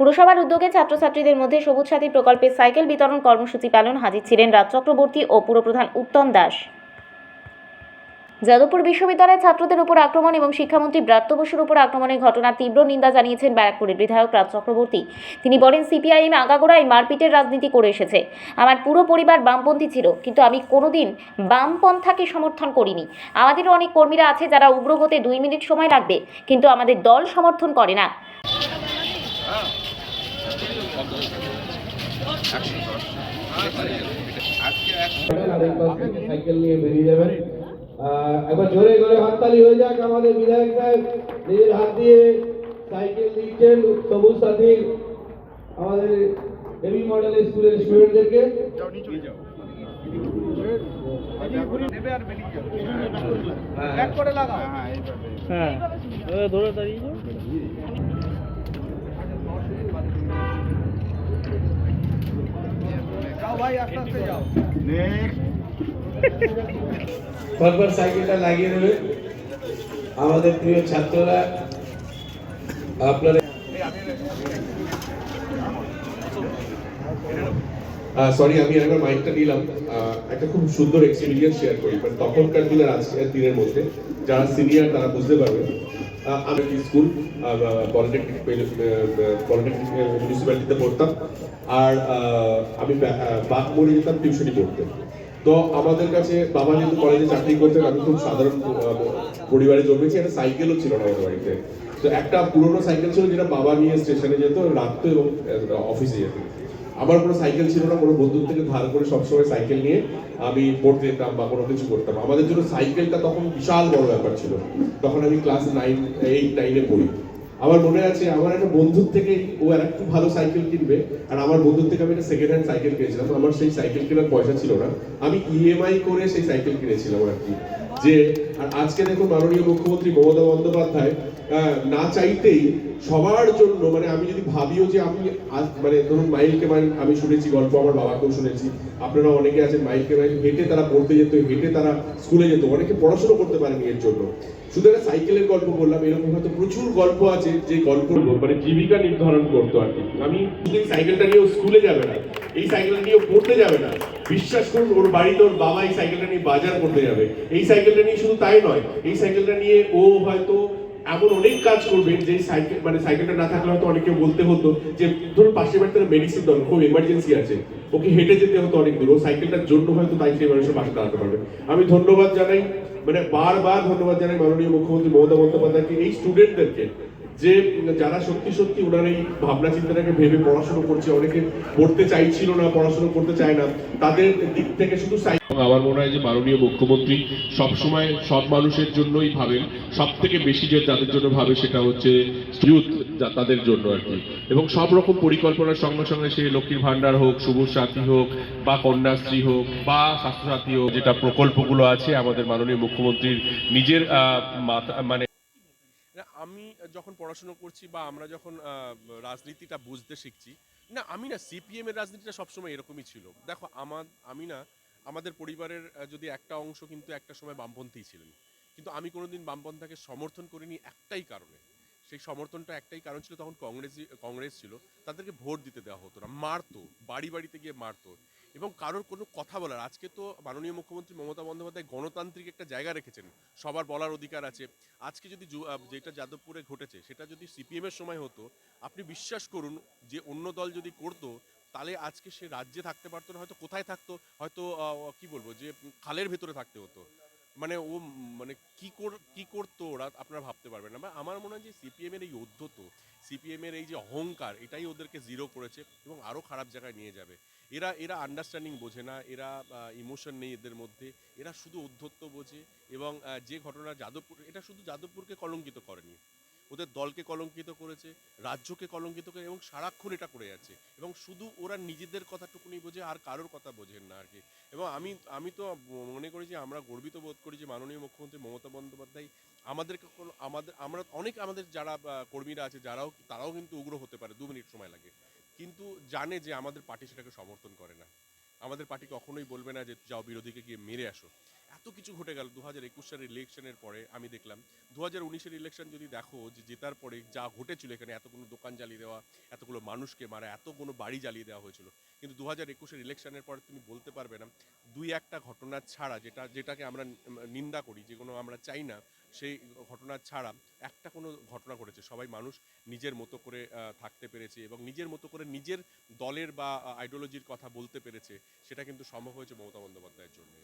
পুরসভার উদ্যোগে ছাত্রছাত্রীদের মধ্যে সবুজ সাথী প্রকল্পে সাইকেল বিতরণ কর্মসূচি পালন হাজির ছিলেন রাজ চক্রবর্তী ও পুরপ্রধান উত্তম দাস। যাদবপুর বিশ্ববিদ্যালয়ের ছাত্রদের উপর আক্রমণ এবং শিক্ষামন্ত্রী ব্রাত্য বসুর উপর আক্রমণের ঘটনার তীব্র নিন্দা জানিয়েছেন ব্যারাকপুরের বিধায়ক রাজ চক্রবর্তী। তিনি বলেন, সিপিআইএম আগাগোড়ায় মারপিটের রাজনীতি করে এসেছে। আমার পুরো পরিবার বামপন্থী ছিল, কিন্তু আমি কোনোদিন বামপন্থাকে সমর্থন করিনি। আমাদেরও অনেক কর্মীরা আছে যারা উগ্র হতে দুই মিনিট সময় লাগবে, কিন্তু আমাদের দল সমর্থন করে না। থেকে সাইকেল নিয়ে বেরিয়ে যাবেন। একবার জোরে জোরে হাততালি হয়ে যাক আমাদের বিধায়ক সাহেব। নিজের হাত দিয়ে সাইকেল দিচ্ছেন সবুজ সাথী আমাদের হেভি মডেলের স্কুলের স্টুডেন্টদেরকে হ্যাঁ ধরে দাঁড়িয়ে পরপর সাইকেলটা লাগিয়ে দেবে। আমাদের প্রিয় ছাত্ররা আপনারা সরি আমি একবার মাইকটা নিলাম। একটা খুব সুন্দর এক্সপিরিয়েন্স শেয়ার করি তখনকার দিনের আজকের দিনের মধ্যে, যারা সিনিয়র তারা বুঝতে পারবে। আমি স্কুল পলিটেকনিক পলিটেকনিক মিউনিসিপ্যালিটিতে পড়তাম। আর আমি বাঘমড়ি যেতাম টিউশনি পড়তে। তো আমাদের কাছে বাবা যেহেতু কলেজে চাকরি করতেন, আমি খুব সাধারণ পরিবারে জন্মেছি, একটা সাইকেলও ছিল না আমাদের বাড়িতে। তো একটা পুরোনো সাইকেল ছিল যেটা বাবা নিয়ে স্টেশনে যেত, রাখতো এবং অফিসে যেত। আমার কোনো সাইকেল ছিল না, কোনো বন্ধুর থেকে ধার করে সবসময় সাইকেল নিয়ে আমি পড়তে যেতাম বা কোনো কিছু করতাম। আমাদের জন্য সাইকেলটা তখন বিশাল বড় ব্যাপার ছিল। তখন আমি ক্লাস নাইন, এইট, নাইনে পড়ি। আমার মনে আছে, আমার একটা বন্ধুর থেকে ও আর একটু ভালো সাইকেল কিনবে, আর আমার বন্ধুর থেকে আমি একটা সেকেন্ড হ্যান্ড সাইকেল কিনেছিলাম। আমার সেই সাইকেল কেনার পয়সা ছিল না। আমি ইএমআই করে সেই সাইকেল কিনেছিলাম আর কি। যে, আর আজকে দেখুন মাননীয় মুখ্যমন্ত্রী মমতা বন্দ্যোপাধ্যায় না চাইতেই সবার জন্য মানে আমি যদি ভাবিও যে আমি মানে ধরুন মাইলকে মাইল আমি শুনেছি, গল্প আমার বাবাকেও শুনেছি, আপনারা অনেকে আছেন মাইলকে মাইল হেঁটে তারা পড়তে যেত, হেঁটে তারা স্কুলে যেত, অনেকে পড়াশোনা করতে পারেনি এর জন্য। শুধু একটা সাইকেলের গল্প বললাম, এরকম হয়তো প্রচুর গল্প আছে যে গল্প মানে জীবিকা নির্ধারণ করতো আর কি। আমি সাইকেলটা নিয়েও স্কুলে যাবে না, এই সাইকেলটা নিয়েও পড়তে যাবে না। বিশ্বাস করুন, ওর বাড়িতে ওর বাবা এই সাইকেলটা নিয়ে বাজার করতে যাবে। এই সাইকেলটা নিয়ে শুধু তাই নয়, এই সাইকেলটা নিয়ে ও হয়তো এমন অনেক কাজ করবেন যে সাইকেল মানে সাইকেলটা না থাকলে হয়তো অনেকে বলতে হতো যে, ধরুন পাশের বাড়িতে মেডিসিন দরকার, খুব এমার্জেন্সি আছে, ওকে হেঁটে যেতে হতো অনেক দূর ও সাইকেলটার জন্য হয়তো তাই সেই মানুষের পাশে দাঁড়াতে পারবে। আমি ধন্যবাদ জানাই মানে বারবার ধন্যবাদ জানাই মাননীয় মুখ্যমন্ত্রী মমতা বন্দ্যোপাধ্যায়কে, এই স্টুডেন্টদেরকে যে যারা সত্যি সত্যি ওনার এই ভাবনা চিন্তাটাকে ভেবে পড়াশোনা করছে, অনেকে পড়তে চাইছিল না, পড়াশোনা করতে চায় না, তাদের দিক থেকে শুধু আমার মনে হয় যে মাননীয় মুখ্যমন্ত্রী সবসময় সব মানুষের জন্যই ভাবেন সব থেকে বেশি যে যাদের জন্য ভাবে সেটা হচ্ছে ইউথ তাদের জন্য আর কি। এবং সব রকম পরিকল্পনার সঙ্গে সঙ্গে সে লক্ষ্মীর ভান্ডার হোক সবুজ সাথী হোক, বা কন্যাশ্রী হোক, বা স্বাস্থ্যসাথী হোক, যেটা প্রকল্পগুলো আছে, আমাদের মাননীয় মুখ্যমন্ত্রীর নিজের মাথা মানে আমি যখন পড়াশুনো করছি বা আমরা যখন রাজনীতিটা বুঝতে শিখছি, না, আমি না সিপিএম এর রাজনীতিটা সবসময় এরকমই ছিল। দেখো, আমার, আমি না, আমাদের পরিবারের যদি একটা অংশ কিন্তু একটা সময় বামপন্থী ছিলেন। কিন্তু আমি কোনোদিন বামপন্থাকে সমর্থন করিনি একটাই কারণে। সেই সমর্থনটা একটাই কারণ ছিল, তখন কংগ্রেস কংগ্রেস ছিল, তাদেরকে ভোট দিতে দেওয়া হতো না, মারতো, বাড়ি বাড়িতে গিয়ে মারতো। এবং কারোর কোনো কথা বলার আজকে তো মাননীয় মুখ্যমন্ত্রী মমতা বন্দ্যোপাধ্যায় গণতান্ত্রিক একটা জায়গা রেখেছেন। সবার বলার অধিকার আছে। আজকে যদি যেটা যাদবপুরে ঘটেছে, সেটা যদি সিপিএমের সময় হতো, আপনি বিশ্বাস করুন যে অন্য দল যদি করতো, তাহলে আজকে সে রাজ্যে থাকতে পারতো না। হয়তো কোথায় থাকতো? হয়তো কি বলব? যে খালের ভেতরে থাকতে হতো। মানে ও মানে কি কর, কি করতো ওরা আপনারা ভাবতে পারবেন না। আমার মনে হয় যে সিপিএম এর এই অধ্যত সিপিএম এর এই যে অহংকার, এটাই ওদেরকে জিরো করেছে এবং আরও খারাপ জায়গায় নিয়ে যাবে। এরা এরা আন্ডারস্ট্যান্ডিং বোঝে না, এরা ইমোশন নেই এদের মধ্যে, এরা শুধু অধ্যত্ব বোঝে এবং যে ঘটনা যাদবপুর, এটা শুধু যাদবপুরকে কলঙ্কিত করেনি। ওদের দলকে কলঙ্কিত করেছে, রাজ্যকে কলঙ্কিত করে এবং সারাক্ষণ এটা করে যাচ্ছে। এবং শুধু ওরা নিজেদের কথাটুকুনি বোঝে আর কারোর কথা বোঝেন না আর কি এবং আমি আমি তো মনে করি যে আমরা গর্বিত বোধ করি যে মাননীয় মুখ্যমন্ত্রী মমতা বন্দ্যোপাধ্যায় আমাদেরকে কোনো, আমাদের, আমরা অনেক আমাদের যারা কর্মীরা আছে যারাও, তারাও কিন্তু উগ্র হতে পারে, দু মিনিট সময় লাগে। কিন্তু জানে যে আমাদের পার্টি সেটাকে সমর্থন করে না। আমাদের পার্টি কখনোই বলবে না যে যাও বিরোধীকে গিয়ে মেরে আসো। এত কিছু ঘটে গেল দু হাজার একুশ সালের ইলেকশনের পরে, আমি দেখলাম। দু হাজার উনিশের ইলেকশন যদি দেখো, যে জেতার পরে যা ঘটেছিল এখানে, এতগুলো দোকান জ্বালিয়ে দেওয়া, এতগুলো মানুষকে মারা, এতগুলো বাড়ি জ্বালিয়ে দেওয়া হয়েছিল। কিন্তু দু হাজার একুশের ইলেকশনের পরে তুমি বলতে পারবে না, দুই একটা ঘটনা ছাড়া, যেটা, যেটাকে আমরা নিন্দা করি, যেগুলো আমরা চাই না, সেই ঘটনা ছাড়া একটা কোনো ঘটনা ঘটেছে। সবাই মানুষ নিজের মতো করে থাকতে পেরেছে এবং নিজের মতো করে নিজের দলের বা আইডিওলজির কথা বলতে পেরেছে, সেটা কিন্তু সম্ভব হয়েছে মমতা বন্দ্যোপাধ্যায়ের জন্য